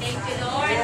Thank you, Lord.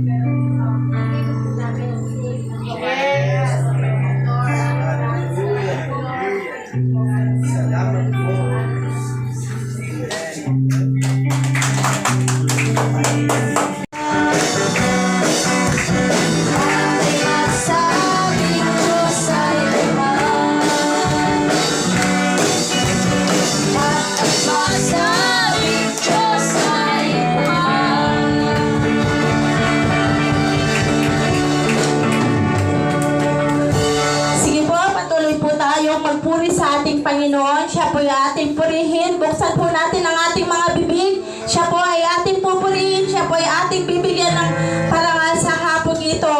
po tayo magpuri sa ating Panginoon. Siya po ay ating purihin. Buksan po natin ang ating mga bibig. Siya po ay ating pupurihin. Siya po ay ating bibigyan ng parangal sa hapon ito.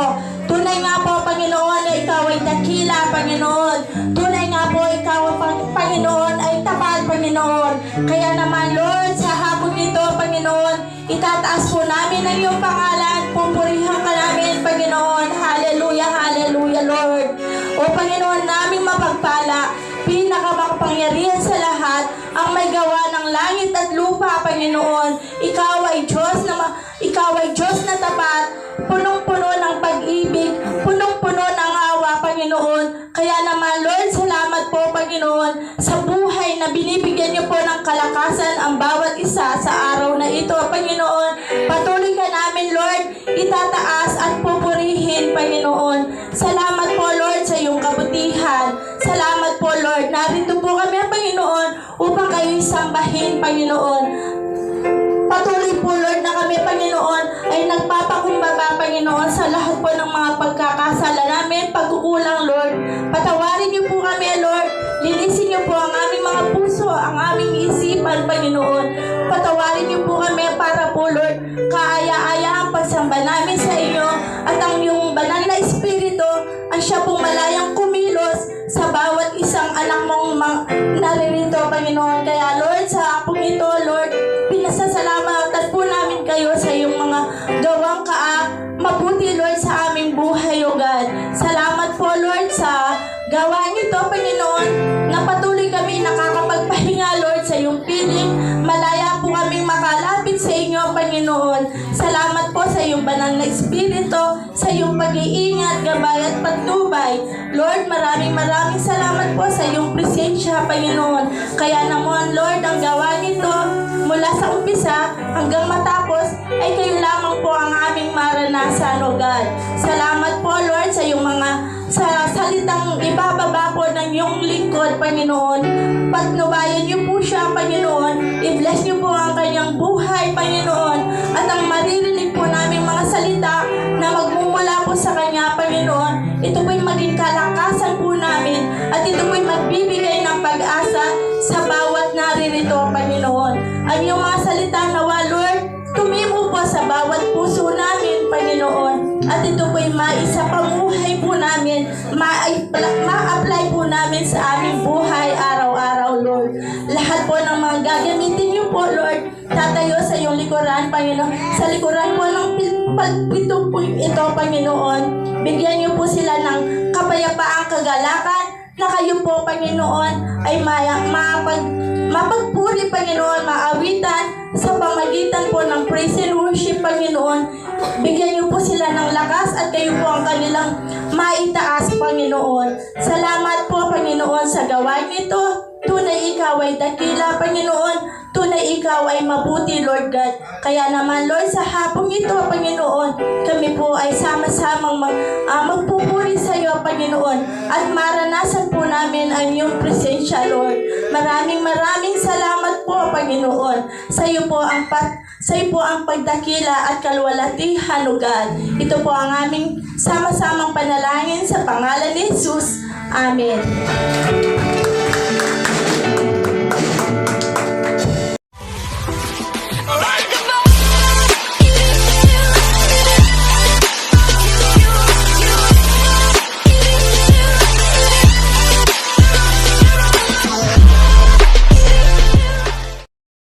Tunay nga po, Panginoon, na ikaw ay dakila, Panginoon. Tunay nga po, ikaw, Pang- Panginoon, ay tapat, Panginoon. Kaya naman, Lord, sa hapon ito, Panginoon, itataas po namin ang iyong pangalan. Pupurihan ka namin, Panginoon. Hallelujah, hallelujah, Lord. O Panginoon naming langit at lupa, Panginoon. Ikaw ay Diyos na ikaw ay Diyos na tapat, punong-puno ng pag-ibig, punong-puno ng awa, Panginoon. Kaya naman, Lord, salamat po, Panginoon, sa buhay na binibigyan niyo po ng kalakasan ang bawat isa sa araw na ito, Panginoon. Patuloy ka namin, Lord, itataas at pupurihin, Panginoon. Salamat po, Lord, sa iyong kabutihan. Salamat po, Lord. Narito po kami, sambahin, Panginoon. Patuloy po, Lord, na kami, Panginoon, ay nagpapakumbaba, Panginoon, sa lahat po ng mga pagkakasala namin, pagkukulang, Lord. Patawarin niyo po kami, Lord. Linisin niyo po ang aming mga puso, ang aming isipan, Panginoon. Patawarin niyo po kami para po, Lord, kaaya-aya ang pagsamba namin sa inyo at ang iyong banal na espiritu ang siya pong malayang kumilos sa bawat isang anak mong naririto, Panginoon. Kaya, Lord, sa hapong ito, Lord, pinasasalamatan po namin kayo sa iyong mga gawang kaa mabuti, Lord, sa aming buhay, O God. Salamat po, Lord, sa gawa nito, Panginoon, Iyong banal na espiritu, sa iyong pag-iingat, gabay at patnubay. Lord, maraming maraming salamat po sa iyong presensya, Panginoon. Kaya naman, Lord, ang gawa nito, mula sa umpisa hanggang matapos, ay kayo lamang po ang aming maranasan, O God. Salamat po, Lord, sa iyong mga sa salitang ibababa po ng iyong lingkod, Panginoon. Patnubayan niyo po siya, Panginoon. Sa bawat naririto, Panginoon. Ang iyong mga salita nawa, Lord, tumimo po sa bawat puso namin, Panginoon. At ito po'y maisa pamuhay po namin, ma- ma-apply po namin sa aming buhay araw-araw, Lord. Lahat po ng mga gagamitin niyo po, Lord, tatayo sa iyong likuran, Panginoon. Sa likuran po ng pagpito po ito, Panginoon. Bigyan niyo po sila ng kapayapaang kagalakan na kayo po, Panginoon, ay maya, mapag, mapagpuri, Panginoon, maawitan sa pamagitan po ng praise and worship, Panginoon. Bigyan niyo po sila ng lakas at kayo po ang kanilang maitaas, Panginoon. Salamat po, Panginoon, sa gawain nito. Tunay ikaw ay dakila, Panginoon. Tunay ikaw ay mabuti, Lord God. Kaya naman, Lord, sa hapong ito, Panginoon, kami po ay sama-samang mag, ah, magpupuri sa iyo, Panginoon. At maranasan po namin ang iyong presensya, Lord. Maraming maraming salamat po, Panginoon. Sa iyo po ang pat sa iyo po ang pagdakila at kalwalatihan, O God. Ito po ang aming sama-samang panalangin sa pangalan ni Jesus. Amen.